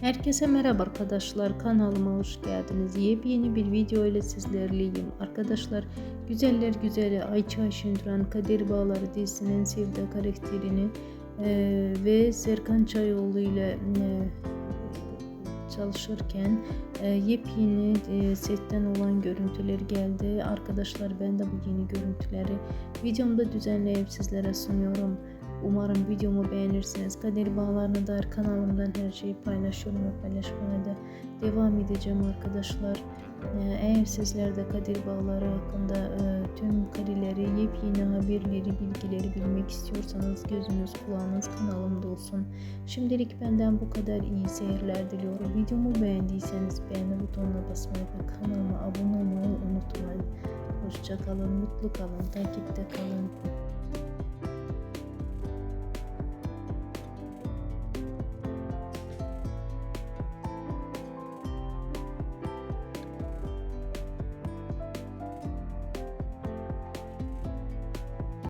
Herkese merhaba arkadaşlar kanalıma hoş geldiniz. Yepyeni bir video ile sizlerleyim. Arkadaşlar Güzeller Güzeli Ayça Ayşenduran Kader Bağları dizisinin Sevda karakterini e, ve Serkan Çayoğlu ile e, çalışırken e, yepyeni e, setten olan görüntüler geldi. Arkadaşlar ben de bu yeni görüntüleri videomda düzenleyip sizlere sunuyorum. Umarım videomu beğenirsiniz. Kader bağlarına dair kanalımdan her şeyi paylaşıyorum ve paylaşmaya da devam edeceğim arkadaşlar. Ee, Eğer sizler de kader bağları hakkında e, tüm kareleri, yepyeni haberleri, bilgileri bilmek istiyorsanız gözünüz kulağınız kanalımda olsun. Şimdilik benden bu kadar iyi seyirler diliyorum. Videomu beğendiyseniz beğeni butonuna basmayı ve kanalıma abone olmayı unutmayın. Hoşçakalın, mutlu kalın, takipte kalın.